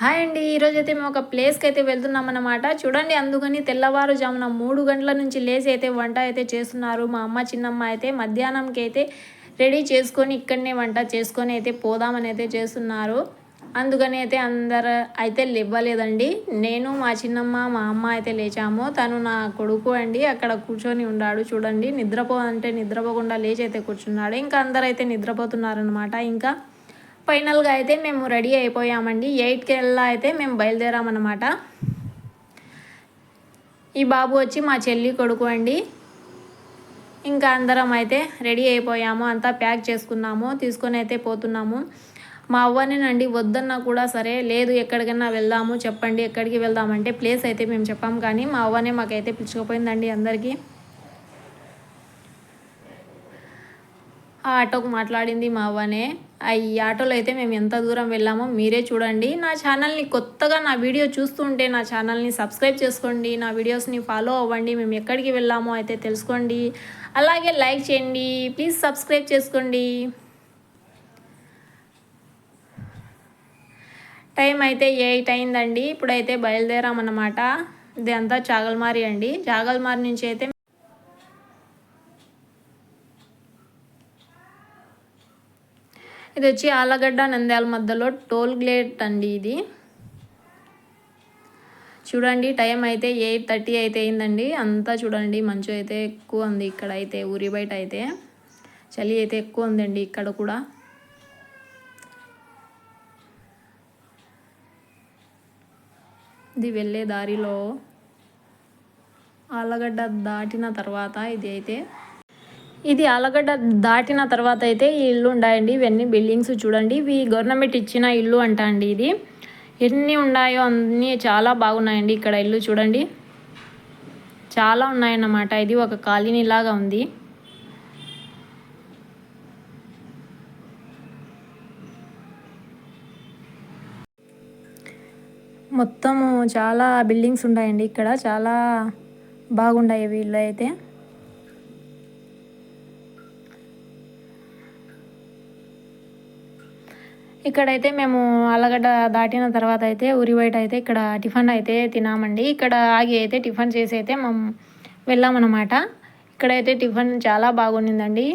Hi అండి ఈరోజు అయితే మేము ఒక ప్లేస్కి అయితే వెళ్తున్నాం అన్నమాట చూడండి అందుకని తెల్లవారుజామున మూడు గంటల నుంచి లేచి అయితే వంట అయితే చేస్తున్నారు. మా అమ్మ చిన్నమ్మ అయితే మధ్యాహ్నంకి అయితే రెడీ చేసుకొని ఇక్కడనే వంట చేసుకొని అయితే పోదామని అయితే చేస్తున్నారు. అందుకని అయితే అందరు అయితే లేవ్వలేదండి. నేను మా చిన్నమ్మ మా అమ్మ అయితే లేచాము. తను నా కొడుకు అండి అక్కడ కూర్చొని ఉన్నాడు. చూడండి నిద్రపో అంటే నిద్రపోకుండా లేచి అయితే కూర్చున్నాడు. ఇంకా అందరు అయితే నిద్రపోతున్నారనమాట ఇంకా ఫైనల్గా అయితే మేము రెడీ అయిపోయామండి. ఎయిట్కి వెళ్ళా అయితే మేము బయలుదేరామన్నమాట. ఈ బాబు వచ్చి మా చెల్లి కొడుకు అండి. ఇంకా అందరం అయితే రెడీ అయిపోయాము. అంతా ప్యాక్ చేసుకున్నాము. తీసుకొని అయితే పోతున్నాము. మా అవ్వనేనండి వద్దన్నా కూడా సరే లేదు ఎక్కడికైనా వెళ్దాము చెప్పండి ఎక్కడికి వెళ్దామంటే ప్లేస్ అయితే మేము చెప్పాం. కానీ మా అవ్వనే మాకైతే పిలుచుకుపోయిందండి అందరికీ. ఆ ఆటోకు మాట్లాడింది మా అవ్వనే. ఈ ఆటోలో అయితే మేము ఎంత దూరం వెళ్ళామో మీరే చూడండి. నా ఛానల్ని కొత్తగా నా వీడియో చూస్తుంటే నా ఛానల్ని సబ్స్క్రైబ్ చేసుకోండి. నా వీడియోస్ని ఫాలో అవ్వండి. మేము ఎక్కడికి వెళ్ళామో అయితే తెలుసుకోండి. అలాగే లైక్ చేయండి. ప్లీజ్ సబ్స్క్రైబ్ చేసుకోండి. టైం అయితే ఎయిట్ అయిందండి. ఇప్పుడైతే బయలుదేరామన్నమాట. ఇది అంతా చాగల్మారి అండి. చాగల్మారి నుంచి అయితే ఇది వచ్చి ఆలగడ్డ నంద్యాల మధ్యలో టోల్ గేట్ అండి ఇది. చూడండి టైం అయితే ఎయిట్ థర్టీ అయితే అయిందండి. అంతా చూడండి మంచు అయితే ఎక్కువ ఉంది ఇక్కడ అయితే ఊరి బయట అయితే. చలి అయితే ఎక్కువ ఉందండి ఇక్కడ కూడా. ఇది వెళ్ళే దారిలో ఆలగడ్డ దాటిన తర్వాత ఇది అయితే ఇది ఆలగడ్డ దాటిన తర్వాత అయితే ఈ ఇల్లు ఉన్నాయండి ఇవన్నీ బిల్డింగ్స్ చూడండి. ఇవి గవర్నమెంట్ ఇచ్చిన ఇల్లు అంట అండి ఇది. ఎన్ని ఉన్నాయో అన్నీ చాలా బాగున్నాయండి ఇక్కడ ఇల్లు చూడండి. చాలా ఉన్నాయన్నమాట. ఇది ఒక కాలనీ లాగా ఉంది. మొత్తము చాలా బిల్డింగ్స్ ఉన్నాయండి ఇక్కడ. చాలా బాగున్నాయి వీళ్ళు అయితే. ఇక్కడైతే మేము అల్లగడ్డ దాటిన తర్వాత అయితే ఊరి బయట అయితే ఇక్కడ టిఫిన్ అయితే తినామండి ఇక్కడ ఆగి అయితే టిఫిన్ చేసి అయితే మేము వెళ్ళామన్నమాట. ఇక్కడైతే టిఫిన్ చాలా బాగుండిందండి.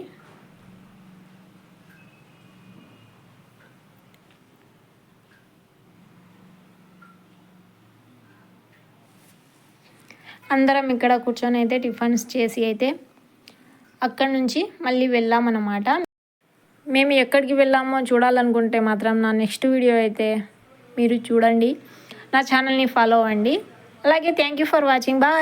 అందరం ఇక్కడ కూర్చొని అయితే టిఫిన్స్ చేసి అయితే అక్కడి నుంచి మళ్ళీ వెళ్ళామన్నమాట. మేము ఎక్కడికి వెళ్ళామో చూడాలనుకుంటే మాత్రం నా నెక్స్ట్ వీడియో అయితే మీరు చూడండి. నా ఛానల్ని ఫాలో అవ్వండి. అలాగే thank you for watching. Bye.